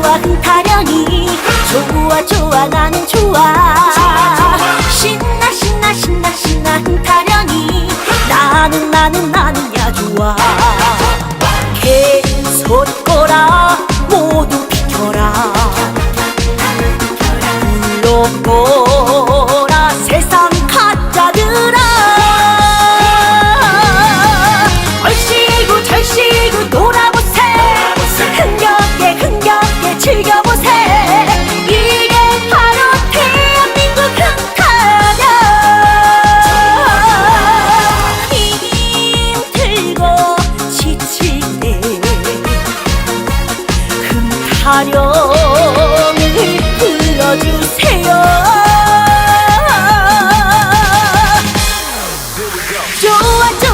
좋아 흥타령이. 좋아 좋아 나는 좋아. 신나 신나 신나 신나 흥타령이. 나는 나는 나는 야 좋아. 개소꼬라 모두 비켜라. 불러보 흥타령을 불러주세요. 좋아 좋아